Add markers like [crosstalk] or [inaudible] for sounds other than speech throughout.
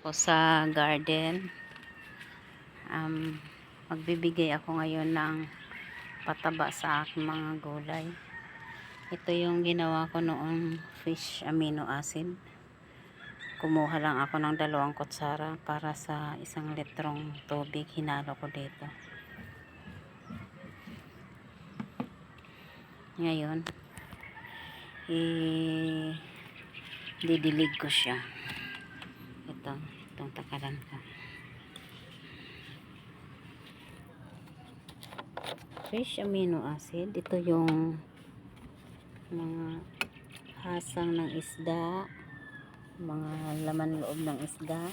Ako sa garden. Um, magbibigay ako ngayon ng pataba sa aking mga gulay. Ito yung ginawa ko noong fish amino acid. Kumuha lang ako ng dalawang kutsara para sa isang litrong tubig. Hinalo ko dito. Ngayon, i didilig ko siya. Ito, itong takalan ko. Fish amino acid. Ito yung mga hasang ng isda, mga laman loob ng isda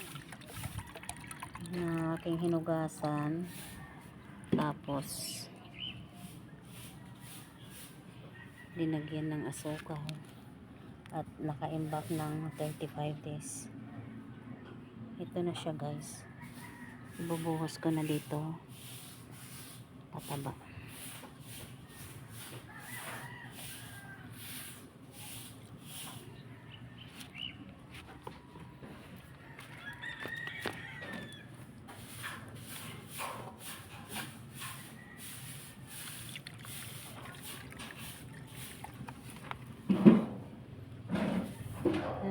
na aking hinugasan. Tapos, dinagyan ng asukal at naka-imbak ng 35 days ito na siya guys. Ibubuhos ko na dito. Pataba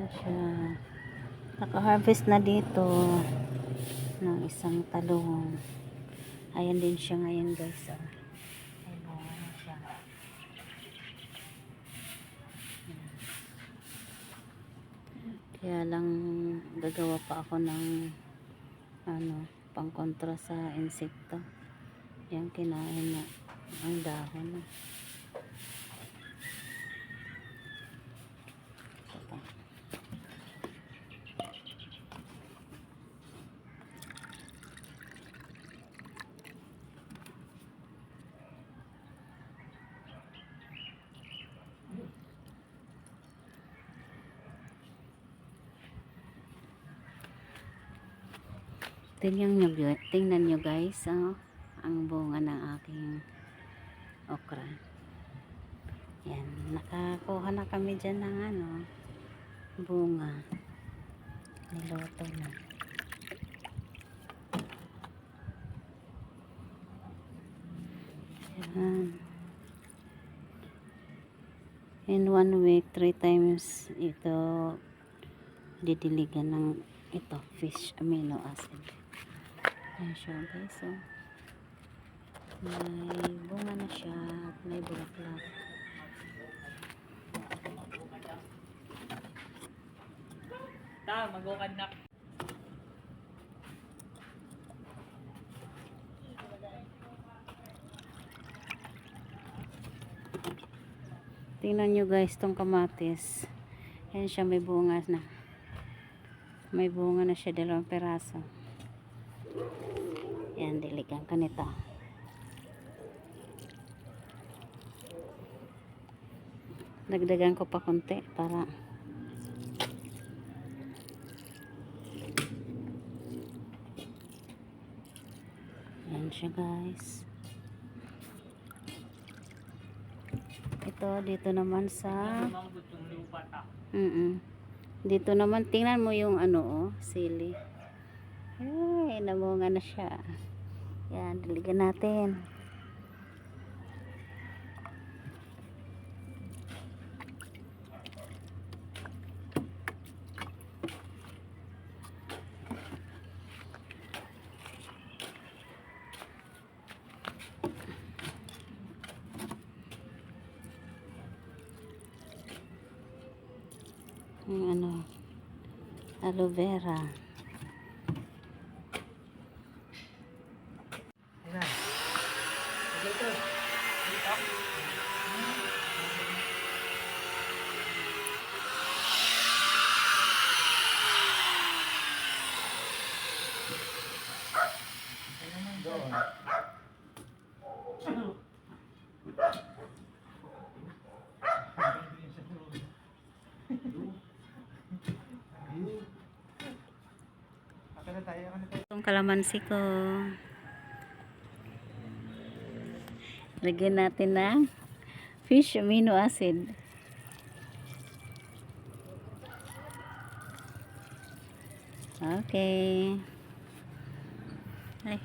siya. Naka-harvest na dito ng isang talong. Ayan din siya ngayon guys. Oh. Ayan na siya. Kaya lang gagawa pa ako ng ano, pangkontra sa insekto. Yan kinain na ang dahon. Ito Tingnan nyo, tingnan nyo guys, oh, ang bunga ng aking okra. Yan, nakakuha na kami dyan ng ano, bunga. Niloto na. Yan. In one week, three times ito didiligan ng ito, fish amino acid. Ayan siya guys, oh. May bunga na siya at may bulaklak. Ta, magukad na. Tingnan nyo guys tong kamatis. Ayan siya may bunga na. May bunga na siya dalawang peraso. Ayan, diligan ka nito. Dagdagan ko pa konti para Ayan siya guys. Ito, dito naman sa ta. Mm Dito naman, tingnan mo yung ano, oh, sili. Ay, namunga na siya. Yan, diligan natin. Yung ano, aloe vera. Dito. Doon. Akin na tayo, akin na tayo. Itong kalamansi ko. Lagyan natin ng fish amino acid. Okay. Ay.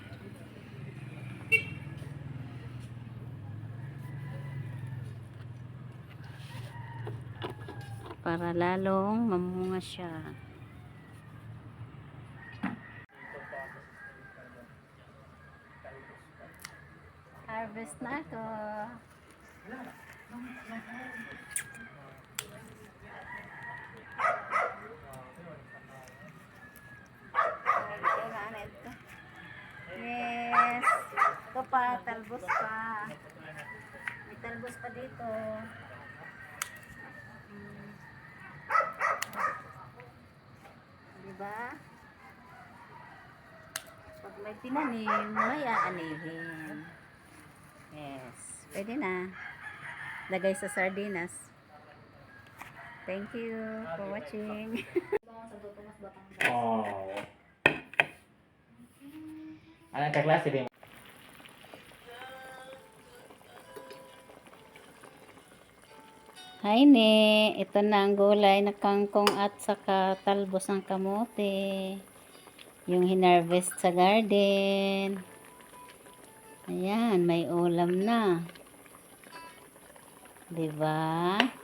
Para lalong mamunga siya. Harvest na ako. Yes. Ito pa, talbos pa. May talbos pa dito. Hmm. Diba? Pag may tinanim, may aanihin. Yes. Pwede na. Lagay sa sardinas. Thank you for watching. Oh. [laughs] Anong kaklase din? Hi ne, ito na ang gulay na kangkong at saka talbos ng kamote. Yung hinarvest sa garden. Ayan, may ulam na. 'Di ba?